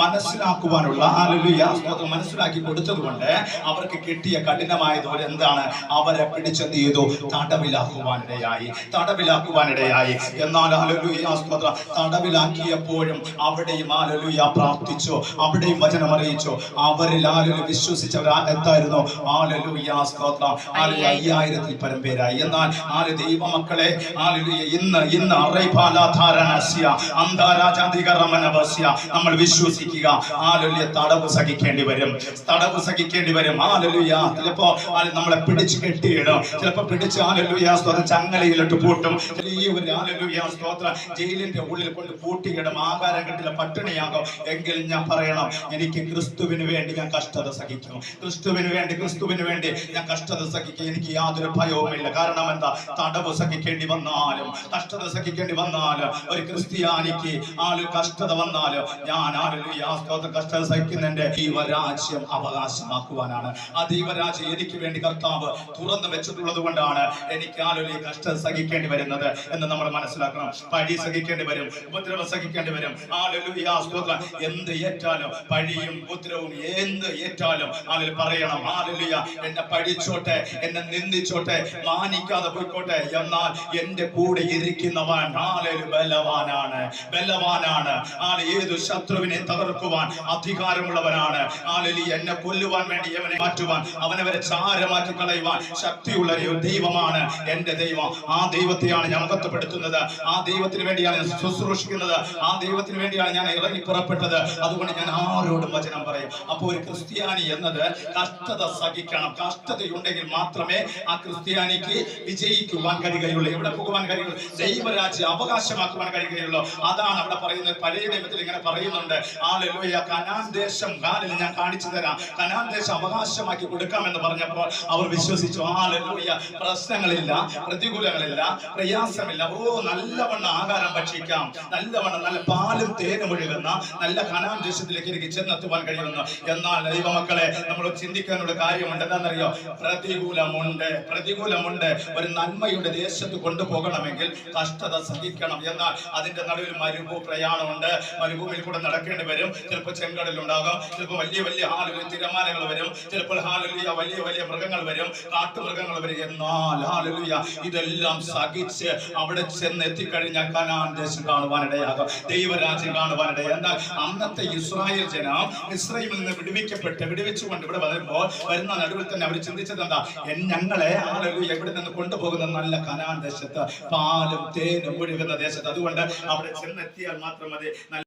മനസ്സിലാക്കുവാനുള്ള ആലുലിയ സ്തോത്രം മനസ്സിലാക്കി കൊടുത്തതുകൊണ്ട് അവർക്ക് കിട്ടിയ കഠിനമായ ദൂരം എന്താണ്? അവരെ പിടിച്ചെന്ത് ചെയ്തു? തടവിലാക്കുവാനിടയായി തടവിലാക്കുവാനിടയായി. എന്നാൽ ആലുലുയ സ്തോത്രം തടവിലാക്കിയപ്പോഴും അവിടെയും ആലുലുയ പ്രാർത്ഥിച്ചു. അവിടെയും വചനം അറിയിച്ചു. അവരിൽ ആലുലു വിശ്വസിച്ചവർ എന്തായിരുന്നു? ആലുലുയ സ്തോത്രം ആലു അയ്യായിരത്തിൽ പരം പേരായി. എന്നാൽ ആൽ ദൈവമക്കളെ ആലുലിയ ഇന്ന് ഇന്ന് അറൈപാലാധാരണസ്യ അന്താരാജാധികരമനവസ്യ നമ്മൾ വിശ്വസിക്കുക. ആലുല്യ തടവ് സഹിക്കേണ്ടി വരും. തടവ് സഹിക്കേണ്ടി വരും. ആലുല്യ. ചിലപ്പോ നമ്മളെ പിടിച്ച് കെട്ടിയിടും. ചിലപ്പോ പിടിച്ച് ആലുല്യ സ്തോത്രം ചങ്ങലയിലിട്ട് പൂട്ടും. ഈ ഒരു ആലുലുയ സ്തോത്രം ജയിലിന്റെ ഉള്ളിൽ കൊണ്ട് പൂട്ടിയിടും. ആകാരം കിട്ടില്ല പട്ടിണിയാകും. എങ്കിൽ ഞാൻ പറയണം എനിക്ക് ക്രിസ്തുവിന് വേണ്ടി ഞാൻ കഷ്ടത സഹിക്കും. ക്രിസ്തുവിന് വേണ്ടി ക്രിസ്തുവിന് വേണ്ടി ഞാൻ കഷ്ടത സഹിക്കും. എനിക്ക് യാതൊരു ഭയവുമില്ല. കാരണം എന്താ? തടവ് സഹിക്കേണ്ടി വന്നാലും കഷ്ടത സഹിക്കേണ്ടി വന്നാലും ഒരു ക്രിസ്ത്യാനിക്ക് ആൾ കഷ്ടത വന്നാലും ഞാൻ കഷ്ടത സഹിക്കുന്നതിന്റെ ദൈവരാജ്യം അവകാശമാക്കുവാനാണ്. ആ ദൈവരാജ്യം എനിക്ക് വേണ്ടി കർത്താവ് തുറന്നു വെച്ചിട്ടുള്ളത് കൊണ്ടാണ് എനിക്ക് ആലോലി കഷ്ടം സഹിക്കേണ്ടി വരുന്നത് എന്ന് നമ്മൾ മനസ്സിലാക്കണം. പഴി സഹിക്കേണ്ടി വരും ഉപദ്രവം സഹിക്കേണ്ടി വരും. ആളുകൾ സ്തോത്രം. എന്ത് ഏറ്റാലും പഴിയും ഉപദ്രവവും എന്ത് ഏറ്റാലും ആളിൽ പറയണം ആളുലിയ എന്നെ പഠിച്ചോട്ടെ എന്നെ നിന്ദിച്ചോട്ടെ മാനിക്കാതെ പോയിക്കോട്ടെ. എന്നാൽ എന്റെ കൂടെ ഇരിക്കുന്നവൻ ആളൊരു ബലവാനാണ് ബലവാനാണ്. ആൾ ഏത് ശത്രുവിനെ തകർക്കുവാൻ അധികാരമുള്ളവനാണ്. ആലലി എന്നെ കൊല്ലുവാൻ വേണ്ടി അവനെ മാറ്റുവാൻ അവനവരെ ചാരമാക്കി കളയുവാൻ ശക്തിയുള്ള ഒരു ദൈവമാണ് എന്റെ ദൈവം. ആ ദൈവത്തെയാണ് ഞാൻ മുഖത്തപ്പെടുത്തുന്നത് ആ ദൈവത്തിന് വേണ്ടിയാണ് ഞാൻ ശുശ്രൂഷിക്കുന്നത്. ആ ദൈവത്തിന് വേണ്ടിയാണ് ഞാൻ ഇറങ്ങി പുറപ്പെട്ടത്. അതുകൊണ്ട് ഞാൻ ആരോടും വചനം പറയും. അപ്പോൾ ഒരു ക്രിസ്ത്യാനി എന്നത് കഷ്ടത സഹിക്കണം. കഷ്ടതയുണ്ടെങ്കിൽ മാത്രമേ ആ ക്രിസ്ത്യാനിക്ക് വിജയിക്കുവാൻ കഴിയുകയുള്ളൂ. എവിടെ പോകുവാൻ കഴിയുള്ളൂ? ദൈവരാജ്യം അവകാശമാക്കുവാൻ കഴിയുകയുള്ളൂ. അതാണ് അവിടെ പറയുന്നത്. പഴയ നിയമത്തിൽ ഇങ്ങനെ പറയുന്നുണ്ട്. ആളുയ കനാൻ ദേശം ഞാൻ കാണിച്ചു തരാം. കനാൻ ദേശം അവകാശമാക്കി കൊടുക്കാമെന്ന് പറഞ്ഞപ്പോൾ അവർ വിശ്വസിച്ചു ആളുയ പ്രശ്നങ്ങളില്ല പ്രതികൂലങ്ങളില്ല പ്രയാസമില്ല. ഓ നല്ലവണ്ണം ആഹാരം ഭക്ഷിക്കാം. നല്ലവണ്ണം നല്ല പാലും തേനും ഒഴുകുന്ന നല്ല കനാൻ ദേശത്തിലേക്ക് എനിക്ക് ചെന്നെത്തുവാൻ കഴിയുന്നു. എന്നാൽ ദൈവമക്കളെ നമ്മൾ ചിന്തിക്കാനുള്ള കാര്യമുണ്ട്. എന്താണെന്നറിയോ? പ്രതികൂലമുണ്ട് പ്രതികൂലമുണ്ട്. ഒരു നന്മയുടെ ദേശത്ത് കൊണ്ടുപോകണമെങ്കിൽ കഷ്ടത സഹിക്കണം. എന്നാൽ അതിന്റെ നടുവിൽ മരുഭൂ പ്രയാണമുണ്ട് മരുഭൂമിയിൽ കൂടെ നടക്കേണ്ടി വരും. ചിലപ്പോൾ ചെങ്കടൽ ഉണ്ടാകാം. ചിലപ്പോൾ വലിയ വലിയ ആളുകൾ തിരമാലകൾ വരും. ചിലപ്പോൾ ഹാലുലിയ വലിയ വലിയ മൃഗങ്ങൾ വരും. കാട്ടുമൃഗങ്ങൾ വരും. എന്നാൽ ഇതെല്ലാം സഹിച്ച് അവിടെ ചെന്ന് എത്തിക്കഴിഞ്ഞാൽ കനാൻ ദേശം കാണുവാനിടയാകും. ദൈവരാജ്യം കാണുവാനിടയാകും. എന്നാൽ അന്നത്തെ ഇസ്രായേൽ ജനം ഇസ്രായേലിൽ നിന്ന് വിടുവിക്കപ്പെട്ട് വിടുവിച്ചുകൊണ്ട് ഇവിടെ വരുമ്പോൾ വരുന്ന നടുവിൽ തന്നെ അവർ ചിന്തിച്ചത് എന്താ? ഞങ്ങളെ ആളുകൾ എവിടെ നിന്ന് കൊണ്ടുപോകുന്ന നല്ല കനാൻ ദേശത്ത് പാലും തേനും ഒഴുകുന്ന ദേശത്ത്. അതുകൊണ്ട് അവിടെ ചെന്നെത്തിയാൽ മാത്രം മതി.